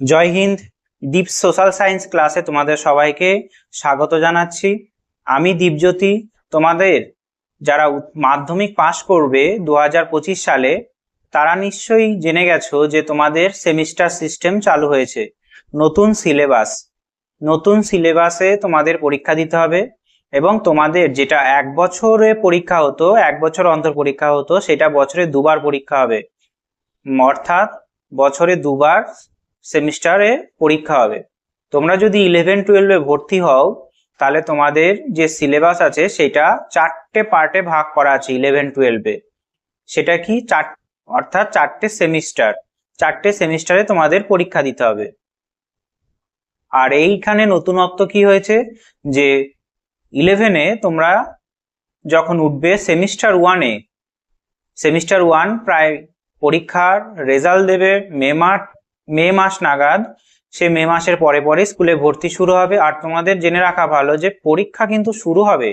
জয় হিন্দ দীপ social science ক্লাসে তোমাদের সবাইকে স্বাগত জানাচ্ছি। আমি দীপজ্যোতি। তোমাদের যারা মাধ্যমিক পাশ করবে দু হাজার পঁচিশ সালে, তারা নিশ্চয়ই জেনে গেছো যে তোমাদের সেমিস্টার সিস্টেম চালু হয়েছে। নতুন সিলেবাস। নতুন সিলেবাসে তোমাদের পরীক্ষা দিতে হবে এবং তোমাদের যেটা এক বছরে পরীক্ষা হতো, এক বছর অন্তর পরীক্ষা হতো, সেটা বছরে দুবার পরীক্ষা হবে। অর্থাৎ বছরে দুবার সেমিস্টারে পরীক্ষা হবে। তোমরা যদি ইলেভেন টুয়েলভে ভর্তি হও, তাহলে তোমাদের যে সিলেবাস আছে, সেটা চারটে পার্টে ভাগ করা আছে ইলেভেন টুয়েলভে সেটা কি? চার, অর্থাৎ চারটে সেমিস্টার। চারটে সেমিস্টারে তোমাদের পরীক্ষা দিতে হবে। আর এইখানে নতুনত্ব কি হয়েছে? যে ইলেভেনে তোমরা যখন উঠবে সেমিস্টার ওয়ানে সেমিস্টার ওয়ান প্রায় পরীক্ষার রেজাল্ট দেবে মে মাস মে মাস নাগাদ, সে মে মাসের পরে পরে স্কুলে ভর্তি শুরু হবে। আর তোমাদের জেনে রাখা ভালো যে পরীক্ষা কিন্তু শুরু হবে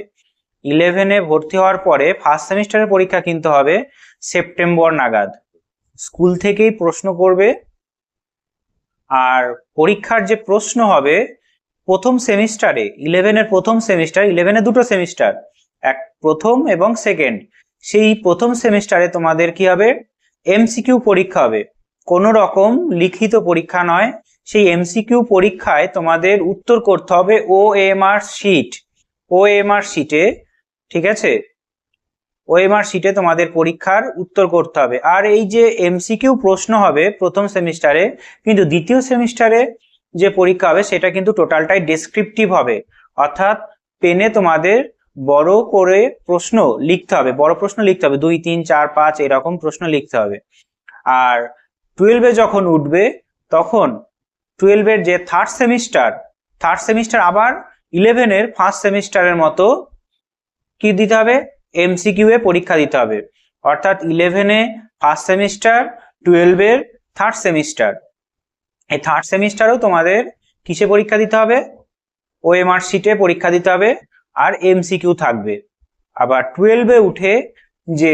ইলেভেনে ভর্তি হওয়ার পরে ফার্স্ট সেমিস্টারের পরীক্ষা কিন্তু হবে সেপ্টেম্বর নাগাদ। স্কুল থেকেই প্রশ্ন করবে। আর পরীক্ষার যে প্রশ্ন হবে, প্রথম সেমিস্টারে ইলেভেনের প্রথম সেমিস্টার ইলেভেনে দুটো সেমিস্টার, এক প্রথম এবং সেকেন্ড সেই প্রথম সেমিস্টারে তোমাদের কি হবে? এমসিকিউ পরীক্ষা হবে। কোনো রকম লিখিত পরীক্ষা নয়। সেই এমসিকিউ পরীক্ষায় তোমাদের উত্তর করতে হবে O M R sheet O M R শিটে ঠিক আছে? ও এম আর শিটে তোমাদের পরীক্ষার উত্তর করতে হবে। আর এই যে এমসিকিউ প্রশ্ন হবে প্রথম সেমিস্টারে, কিন্তু দ্বিতীয় সেমিস্টারে যে পরীক্ষা হবে, সেটা কিন্তু টোটালটাই ডেসক্রিপটিভ হবে। অর্থাৎ পেনে তোমাদের বড় করে প্রশ্ন লিখতে হবে। বড় প্রশ্ন লিখতে হবে। দুই, তিন, চার, পাঁচ, এরকম প্রশ্ন লিখতে হবে। আর টুয়েলভে যখন উঠবে, তখন টুয়েলভের যে থার্ড সেমিস্টার থার্ড সেমিস্টার আবার ইলেভেনের ফার্স্ট সেমিস্টারের মতো কি দিতে হবে? এমসিকিউ এ পরীক্ষা দিতে হবে। অর্থাৎ ইলেভেনে ফার্স্ট সেমিস্টার টুয়েলভের থার্ড সেমিস্টার এই থার্ড সেমিস্টারও তোমাদের কিসে পরীক্ষা দিতে হবে? ওএমআর শিটে পরীক্ষা দিতে হবে, আর এমসিকিউ থাকবে। আবার টুয়েলভে উঠে যে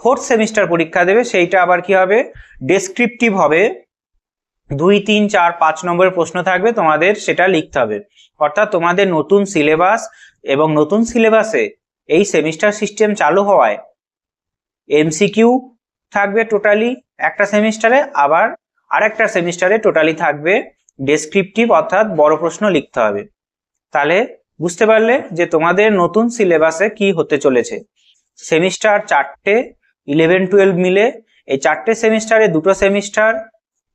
ফোর্থ সেমিস্টার পরীক্ষা দেবে, সেইটা আবার কি হবে? ডেসক্রিপটিভ হবে। দুই, তিন, চার, পাঁচ নম্বরের প্রশ্ন থাকবে, তোমাদের সেটা লিখতে হবে। অর্থাৎ তোমাদের নতুন সিলেবাস এবং নতুন সিলেবাসে এই সেমিস্টার সিস্টেম চালু হওয়ায় এমসিকিউ থাকবে টোটালি একটা সেমিস্টারে আবার আরেকটা সেমিস্টারে টোটালি থাকবে ডেসক্রিপটিভ অর্থাৎ বড় প্রশ্ন লিখতে হবে। তাহলে বুঝতে পারলে যে তোমাদের নতুন সিলেবাসে কি হতে চলেছে। সেমিস্টার চারটে ইলেভেন, টুয়েলভ মিলে এই চারটে সেমিস্টারে দুটো সেমিস্টার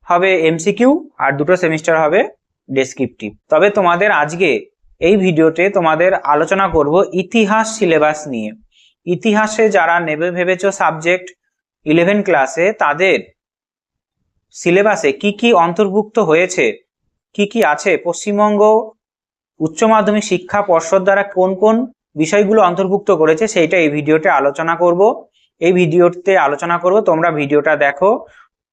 হবে এমসিকিউ আর দুটো সেমিস্টার হবে ডেসক্রিপটিভ তবে তোমাদের আজকে এই ভিডিওতে তোমাদের আলোচনা করব ইতিহাস সিলেবাস নিয়ে। ইতিহাসে যারা নেবে, ভেবেছো সাবজেক্ট ইলেভেন ক্লাসে তাদের সিলেবাসে কি কি অন্তর্ভুক্ত হয়েছে, কি কি আছে, পশ্চিমবঙ্গ উচ্চ মাধ্যমিক শিক্ষা পর্ষদ দ্বারা কোন কোন বিষয়গুলো অন্তর্ভুক্ত করেছে, সেইটা এই ভিডিওতে আলোচনা করব। এই ভিডিওতে আলোচনা করব। তোমরা ভিডিওটা দেখো।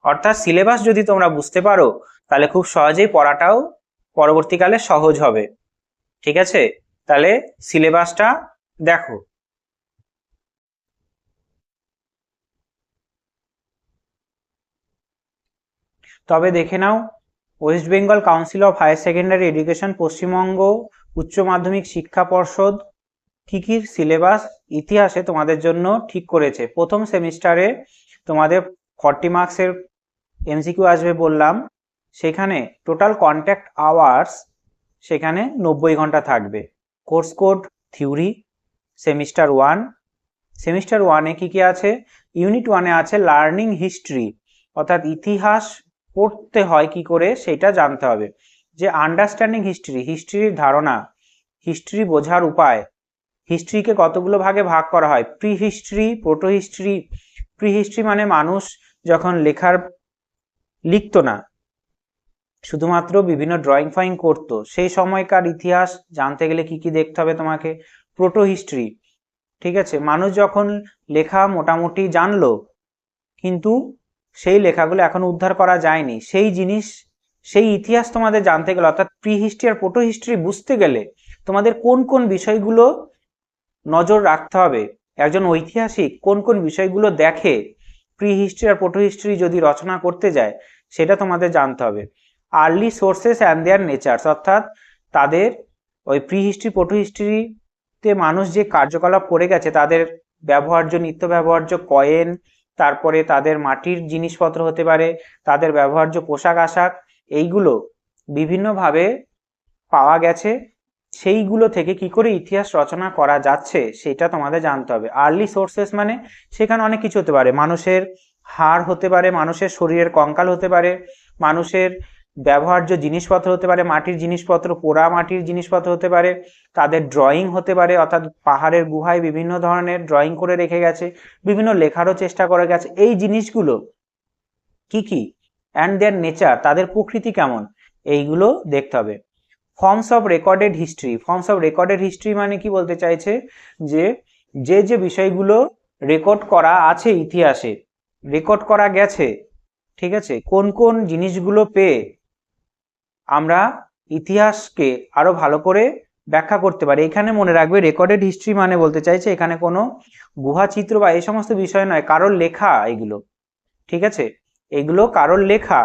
অর্থাৎ সিলেবাস যদি তোমরা বুঝতে পারো, তাহলে খুব সহজেই পড়াটাও পরবর্তীকালে সহজ হবে। ঠিক আছে? তাহলে সিলেবাসটা দেখো। তবে দেখে নাও West Bengal council of higher secondary education Paschimbanga উচ্চ মাধ্যমিক শিক্ষা পর্ষদ কি কি সিলেবাস ইতিহাসে তোমাদের জন্য ঠিক করেছে? প্রথম সেমিস্টারে তোমাদের ফর্টি মার্কসের এমসিকিউ আসবে বললাম। সেখানে টোটাল কন্ট্যাক্ট আওয়ার্স সেখানে নব্বই ঘণ্টা থাকবে। Course code theory semester one semester ওয়ানে কি কি আছে? ইউনিট ওয়ানে আছে লার্নিং হিস্ট্রি অর্থাৎ ইতিহাস পড়তে হয় কি করে সেটা জানতে হবে। যে আন্ডারস্ট্যান্ডিং হিস্ট্রি হিস্ট্রির ধারণা হিস্ট্রি বোঝার উপায় হিস্ট্রিকে কতগুলো ভাগে ভাগ করা হয়? Prehistory protohistory prehistory মানে মানুষ যখন লেখার লিখতো না, শুধুমাত্র বিভিন্ন ড্রয়িং ফাইং করতো, সেই সময়কার ইতিহাস জানতে গেলে কি কি দেখতে হবে তোমাকে? প্রোটো হিস্ট্রি ঠিক আছে? মানুষ যখন লেখা মোটামুটি জানলো, কিন্তু সেই লেখাগুলো এখন উদ্ধার করা যায়নি। সেই জিনিস, সেই ইতিহাস তোমাদের জানতে গেলে, অর্থাৎ প্রি হিস্ট্রি আর প্রোটো হিস্ট্রি বুঝতে গেলে তোমাদের কোন কোন বিষয়গুলো নজর রাখতে হবে। একজন ঐতিহাসিক কোন কোন বিষয়গুলো দেখে প্রি হিস্ট্রি আর প্রোটো হিস্ট্রি যদি রচনা করতে যায়, সেটা তোমাদের জানতে হবে। Early sources and their natures অর্থাৎ তাদের ওই প্রি হিস্ট্রি পটু হিস্ট্রিতে মানুষ যে কার্যকলাপ করে গেছে, তাদের ব্যবহার্য, নিত্য ব্যবহার্য কয়েন, তারপরে তাদের মাটির জিনিসপত্র হতে পারে, তাদের ব্যবহার্য পোশাক আশাক, এইগুলো বিভিন্নভাবে পাওয়া গেছে। সেইগুলো থেকে কি করে ইতিহাস রচনা করা যাচ্ছে সেটা তোমাদের জানতে হবে। আর্লি সোর্সেস মানে সেখানে অনেক কিছু হতে পারে। মানুষের হাড় হতে পারে, মানুষের শরীরের কঙ্কাল হতে পারে, মানুষের ব্যবহার্য জিনিসপত্র হতে পারে, মাটির জিনিসপত্র, পোড়া মাটির জিনিসপত্র হতে পারে, তাদের ড্রয়িং হতে পারে, অর্থাৎ পাহাড়ের গুহায় বিভিন্ন ধরনের ড্রয়িং করে রেখে গেছে, বিভিন্ন লেখারও চেষ্টা করে গেছে। এই জিনিসগুলো কি কি? অ্যান্ড দেয়ার নেচার তাদের প্রকৃতি কেমন? এইগুলো দেখতে হবে। Forms of recorded history forms of recorded history মানে কি বলতে চাইছে? যে যে যে বিষয়গুলো রেকর্ড করা আছে ইতিহাসে রেকর্ড করা গেছে, ঠিক আছে? কোন কোন জিনিসগুলো পেয়ে আমরা ইতিহাসকে আরও ভালো করে ব্যাখ্যা করতে পারি। এখানে মনে রাখবে রেকর্ডেড হিস্ট্রি মানে বলতে চাইছে এখানে কোনো গুহা চিত্র বা এই সমস্ত বিষয় নয়, কারোর লেখা এগুলো, ঠিক আছে? এগুলো কারোর লেখা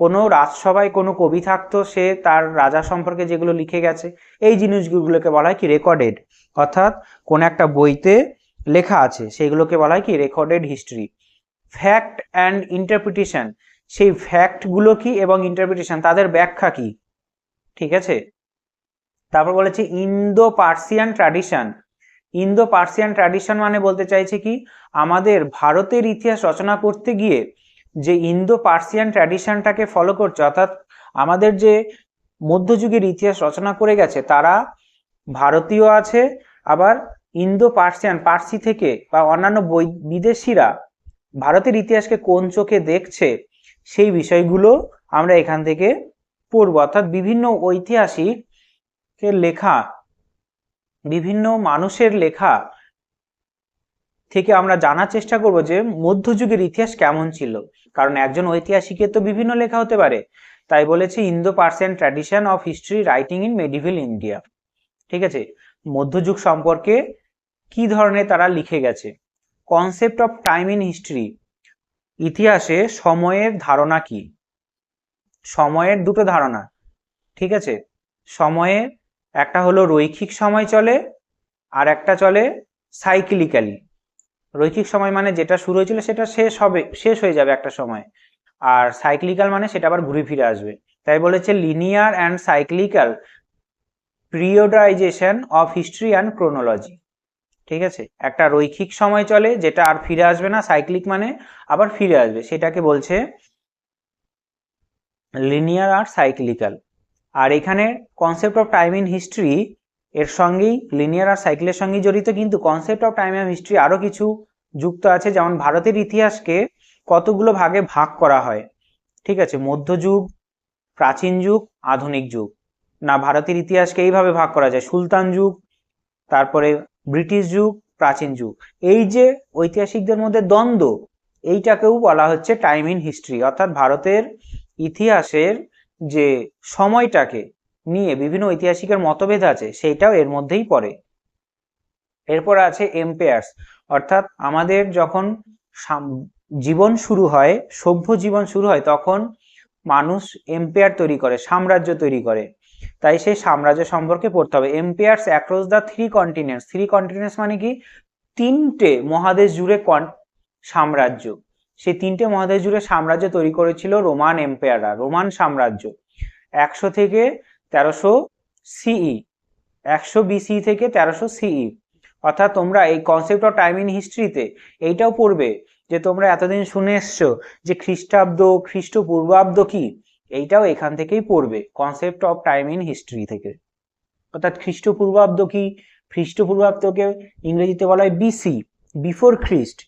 কোনো রাজসভায় কোনো কবি থাকতো, সে তার রাজা সম্পর্কে যেগুলো লিখে গেছে, এই জিনিসগুলোকে বলা হয় কি রেকর্ডেড অর্থাৎ কোন একটা বইতে লেখা আছে, সেগুলোকে বলা হয় কি recorded history fact and interpretation সেই ফ্যাক্টগুলো কি এবং ইন্টারপ্রিটেশন তাদের ব্যাখ্যা কি? ঠিক আছে? তারপর বলেছে Indo Persian tradition Indo Persian tradition মানে বলতে চাইছে কি, আমাদের ভারতের ইতিহাস রচনা করতে গিয়ে যে ইন্দো পার্সিয়ান ট্র্যাডিশনটাকে ফলো করছে, অর্থাৎ আমাদের যে মধ্যযুগের ইতিহাস রচনা করে গেছে, তারা ভারতীয় আছে, আবার ইন্দো পার্সিয়ান পার্সি থেকে বা অন্যান্য বিদেশিরা ভারতের ইতিহাসকে কোন চোখে দেখছে, সেই বিষয়গুলো আমরা এখান থেকে পড়ব। অর্থাৎ বিভিন্ন ঐতিহাসিকের লেখা, বিভিন্ন মানুষের লেখা থেকে আমরা জানার চেষ্টা করব যে মধ্যযুগের ইতিহাস কেমন ছিল। কারণ একজন ঐতিহাসিকের তো বিভিন্ন লেখা হতে পারে। তাই বলেছে Indo Persian tradition of history writing in medieval India. ঠিক আছে? মধ্যযুগ সম্পর্কে কি ধরনের তারা লিখে গেছে? Concept of time in history, ইতিহাসে সময়ের ধারণা কি? সময়ের দুটো ধারণা। ঠিক আছে? সময়ের একটা হলো রৈখিক সময় চলে, আর একটা চলে সাইক্লিক্যালি। রৈখিক সময় মানে যেটা শুরু হয়েছিল সেটা শেষ হবে, শেষ হয়ে যাবে একটা সময়। আর সাইক্লিক্যাল মানে সেটা আবার ঘুরে ফিরে আসবে। তাই বলেছে linear and cyclical periodisation of history and chronology ঠিক আছে? একটা রৈখিক সময় চলে যেটা আর ফিরে আসবে না সাইক্লিক মানে আবার ফিরে আসবে। সেটাকে বলছে লিনিয়ার আর সাইক্লিক্যাল আর এখানে concept of time in history এর সঙ্গেই লিনিয়ার আর সাইকেলের সঙ্গেই জড়িত, কিন্তু concept of time of history আরও কিছু যুক্ত আছে। যেমন ভারতের ইতিহাসকে কতগুলো ভাগে ভাগ করা হয়? ঠিক আছে, মধ্যযুগ, প্রাচীন যুগ, আধুনিক যুগ। না, ভারতের ইতিহাসকে এইভাবে ভাগ করা যায়। সুলতান যুগ, তারপরে ব্রিটিশ যুগ, প্রাচীন যুগ। এই যে ঐতিহাসিকদের মধ্যে দ্বন্দ্ব, এইটাকেও বলা হচ্ছে টাইম ইন হিস্ট্রি অর্থাৎ ভারতের ইতিহাসের যে সময়টাকে নিয়ে বিভিন্ন ঐতিহাসিকের মতভেদ আছে, সেইটাও এর মধ্যেই পড়ে। এরপর আছে এম্পায়ার্স অর্থাৎ আমাদের যখন জীবন শুরু হয়, সভ্য জীবন শুরু হয়, তখন মানুষ এম্পায়ার তৈরি করে, সাম্রাজ্য তৈরি করে। তাই সেই সাম্রাজ্য সম্পর্কে পড়তে হবে। Empires across the three continents three continents মানে কি? তিনটে মহাদেশ জুড়ে সাম্রাজ্য। সেই তিনটে মহাদেশ জুড়ে সাম্রাজ্য তৈরি করেছিল রোমান এম্পায়াররা রোমান সাম্রাজ্য। একশো থেকে তেরোশো সিই একশো বিসি থেকে তেরোশো সিই অর্থাৎ তোমরা এই কনসেপ্ট অফ টাইম ইন হিস্ট্রিতে এইটাও পড়বে যে তোমরা এতদিন শুনে এসছো যে খ্রিস্টাব্দ খ্রিস্টপূর্বাব্দ কি? এইটাও এখান থেকেই পড়বে concept of time in history থেকে। অর্থাৎ খ্রিস্টপূর্বাব্দ কি? খ্রিস্টপূর্বাব্দকে ইংরেজিতে বলা হয় বিসি বিফোর খ্রিস্ট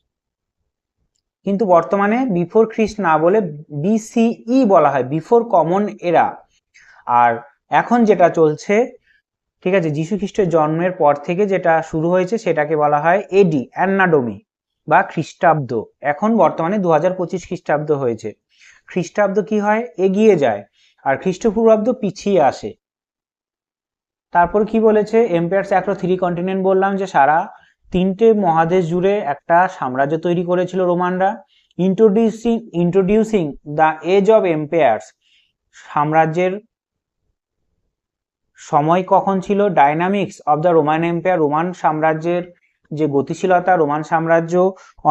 কিন্তু বর্তমানে বিফোর খ্রিস্ট না বলে বিসিই বলা হয় বিফোর কমন এরা আর এখন যেটা চলছে, ঠিক আছে, যীশু খ্রিস্টের জন্মের পর থেকে যেটা শুরু হয়েছে সেটাকে বলা হয় এডি অ্যান্নাডোমি বা খ্রিস্টাব্দ। এখন বর্তমানে দু হাজার পঁচিশ খ্রিস্টাব্দ হয়েছে। খ্রিস্টাব্দ কি হয়? এগিয়ে যায়, আর খ্রিস্টপূর্বাব্দ পিছিয়ে আসে। তারপর কি বলেছে? এম্পায়ার্স অ্যাক্রো থ্রি কন্টিনেন্ট বললাম যে সারা তিনটে মহাদেশ জুড়ে একটা সাম্রাজ্য তৈরি করেছিল রোমানরা। Introducing introducing the age of empires সাম্রাজ্যের সময় কখন ছিল? Dynamics of the Roman empire Roman সাম্রাজ্যের যে গতিশীলতা রোমান সাম্রাজ্য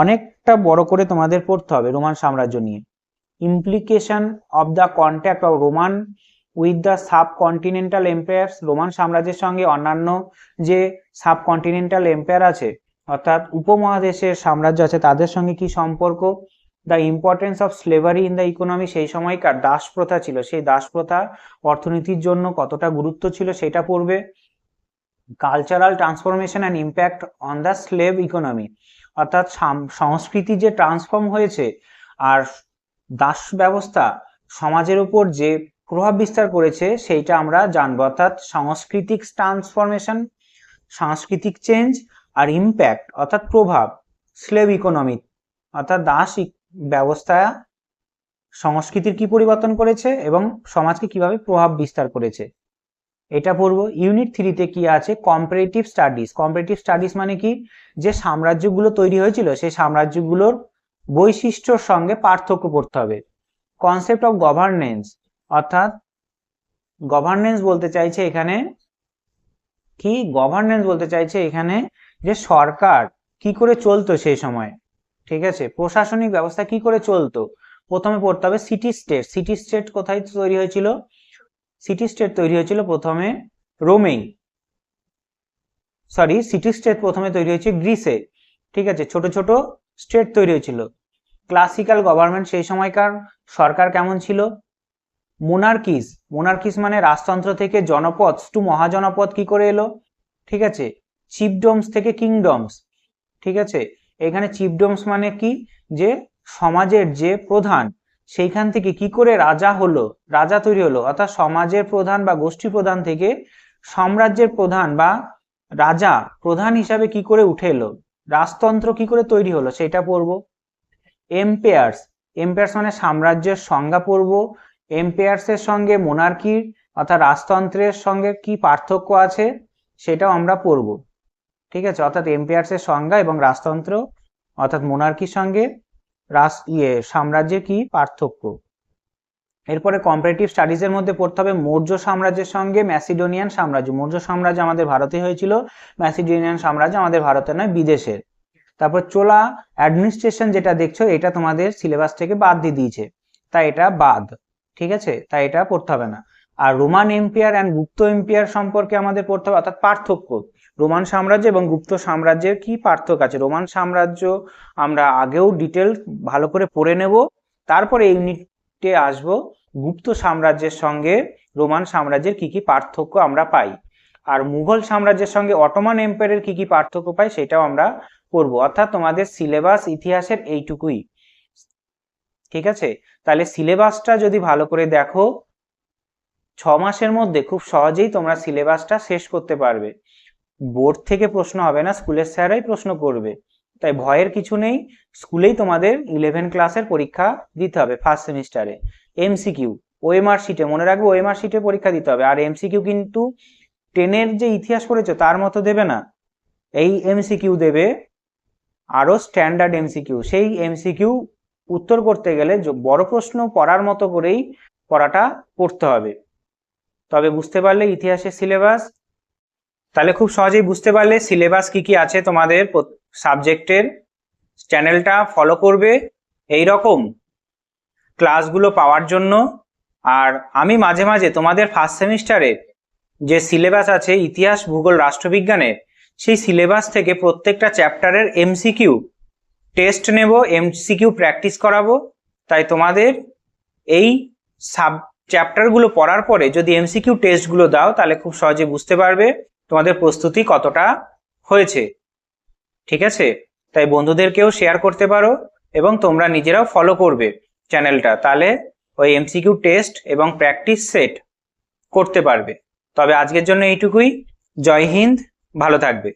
অনেকটা বড় করে তোমাদের পড়তে হবে রোমান সাম্রাজ্য নিয়ে। Implication of the contact of Roman with the subcontinental empires Roman সাম্রাজ্যের সঙ্গে অন্যান্য যে সাবকন্টিনেন্টাল এম্পায়ার আছে, অর্থাৎ উপমহাদেশের সাম্রাজ্য আছে, তাদের সঙ্গে কি সম্পর্ক? The importance of slavery in the economy সেই সময়কার দাস প্রথা ছিল। সেই দাস প্রথা অর্থনীতির জন্য কতটা গুরুত্ব ছিল সেটা পড়বে। Cultural transformation and impact on the slave economy অর্থাৎ সংস্কৃতি যে ট্রান্সফর্ম হয়েছে আর দাস ব্যবস্থা সমাজের উপর যে প্রভাব বিস্তার করেছে সেইটা আমরা জানব। অর্থাৎ সাংস্কৃতিক ট্রান্সফরমেশন সাংস্কৃতিক চেঞ্জ আর ইম্প্যাক্ট অর্থাৎ প্রভাব স্লেভ ইকোনমি অর্থাৎ দাস ব্যবস্থা সংস্কৃতির কি পরিবর্তন করেছে এবং সমাজকে কীভাবে প্রভাব বিস্তার করেছে? এটা পড়ব। ইউনিট থ্রিতে কি আছে? কম্পারেটিভ স্টাডিজ কম্পারেটিভ স্টাডিজ মানে কি? যে সাম্রাজ্যগুলো তৈরি হয়েছিল, সেই সাম্রাজ্যগুলোর বৈশিষ্ট্যর সঙ্গে পার্থক্য করতে হবে। কনসেপ্ট অফ গভর্নেন্স অর্থাৎ গভর্নেন্স বলতে চাইছে এখানে কি? গভর্নেন্স বলতে চাইছে এখানে যে সরকার কি করে চলতো সেই সময়? ঠিক আছে? প্রশাসনিক ব্যবস্থা কি করে চলতো? প্রথমে পড়তে হবে সিটি স্টেট সিটি স্টেট কোথায় তৈরি হয়েছিল? সিটি স্টেট তৈরি হয়েছিল প্রথমে রোমেই সরি সিটি স্টেট প্রথমে তৈরি হয়েছে গ্রিসে ঠিক আছে? ছোট ছোট স্টেট তৈরি হয়েছিল। ক্লাসিক্যাল গভর্নমেন্ট সেই সময়কার সরকার কেমন ছিল? মোনার্কিস মোনার্কিস মানে রাজতন্ত্র থেকে জনপদ। টু মহাজনপদ কি করে এলো? ঠিক আছে? চিপডমস থেকে কিংডমস ঠিক আছে? এখানে চিপডমস মানে কি? যে সমাজের যে প্রধান, সেইখান থেকে কি করে রাজা হলো? রাজা তৈরি হলো। অর্থাৎ সমাজের প্রধান বা গোষ্ঠী প্রধান থেকে সাম্রাজ্যের প্রধান বা রাজা প্রধান হিসাবে কি করে উঠে এলো? রাজতন্ত্র কি করে তৈরি হলো সেটা পড়ব। এম্পেয়ার্স এম্পেয়ার্স মানে সাম্রাজ্যের সংজ্ঞা পড়ব। এম্পেয়ার্সের সঙ্গে মোনার্কির অর্থাৎ রাজতন্ত্রের সঙ্গে কি পার্থক্য আছে সেটাও আমরা পড়ব। ঠিক আছে? অর্থাৎ এম্পেয়ার্সের সংজ্ঞা এবং রাজতন্ত্র, অর্থাৎ মোনার্কির সঙ্গে রাস ইয়ে সাম্রাজ্যের কি? পার্থক্য। এরপরে কম্পারেটিভ স্টাডিজের মধ্যে পড়তে হবে মৌর্য সাম্রাজ্যের সঙ্গে ম্যাসিডোনিয়ান সাম্রাজ্য। মৌর্য সাম্রাজ্য আমাদের ভারতে হয়েছিল ম্যাসিডোনিয়ান সাম্রাজ্য আমাদের ভারতে নয়, বিদেশের। তারপর চোলা অ্যাডমিনিস্ট্রেশন যেটা দেখছ, এটা তোমাদের সিলেবাস থেকে বাদ দিয়ে দিয়েছে। তাই এটা বাদ, ঠিক আছে? তাই এটা পড়তে হবে না। আর Roman empire and Gupta empire সম্পর্কে আমাদের পড়তে হবে, অর্থাৎ পার্থক্য। রোমান সাম্রাজ্য এবং গুপ্ত সাম্রাজ্যের কি পার্থক্য আছে? রোমান সাম্রাজ্য আমরা আগেও ডিটেল ভালো করে পড়ে নেব। তারপরে ইউনিটে আসব। গুপ্ত সাম্রাজ্যের সঙ্গে রোমান সাম্রাজ্যের কি কি পার্থক্য আমরা পাই? আর মুঘল সাম্রাজ্যের সঙ্গে অটোমান এম্পায়ারের কি কি পার্থক্য পাই সেটাও আমরা পড়ব। অর্থাৎ তোমাদের সিলেবাস, ইতিহাসের এইটুকুই। ঠিক আছে? তাহলে সিলেবাসটা যদি ভালো করে দেখো, ছ মাসের মধ্যে খুব সহজেই তোমরা সিলেবাসটা শেষ করতে পারবে। বোর্ড থেকে প্রশ্ন হবে না, স্কুলের স্যারাই প্রশ্ন করবে। তাই ভয়ের কিছু নেই, স্কুলেই তোমাদের ইলেভেন ক্লাসের পরীক্ষা দিতে হবে ফার্স্ট সেমিস্টারে এমসিকিউ ওএমআর শিটে মনে রাখবে ওএমআর শিটে পরীক্ষা দিতে হবে। আর এমসিকিউ কিন্তু টেনের যে ইতিহাস পড়েছো, তার মতো দেবে না। এই এমসিকিউ দেবে আরও স্ট্যান্ডার্ড এমসিকিউ সেই এমসিকিউ উত্তর করতে গেলে বড় প্রশ্ন পড়ার মতো করেই পড়াটা পড়তে হবে। তবে বুঝতে পারলে ইতিহাসের সিলেবাস তাহলে খুব সহজেই বুঝতে পারলে সিলেবাস কি কি আছে তোমাদের সাবজেক্টের চ্যানেলটা ফলো করবে এই রকম ক্লাসগুলো পাওয়ার জন্য। আর আমি মাঝে মাঝে তোমাদের ফার্স্ট সেমিস্টারে যে সিলেবাস আছে ইতিহাস, ভূগোল, রাষ্ট্রবিজ্ঞানের, সেই সিলেবাস থেকে প্রত্যেকটা চ্যাপ্টারের এমসিকিউ টেস্ট নেব এমসিকিউ প্র্যাকটিস করাবো। তাই তোমাদের এই সাব চ্যাপ্টারগুলো পড়ার পরে যদি এমসিকিউ টেস্টগুলো দাও, তাহলে খুব সহজে বুঝতে পারবে। তোমাদের প্রস্তুতি কতটা হয়েছে? ঠিক আছে? তাই বন্ধুদেরকেও শেয়ার করতে পারো এবং তোমরা নিজেরাও ফলো করবে চ্যানেলটা তাহলে ওই এমসিকিউ টেস্ট এবং প্র্যাকটিস সেট করতে পারবে। তবে আজকের জন্য এইটুকুই। জয় হিন্দ। ভালো থাকবে।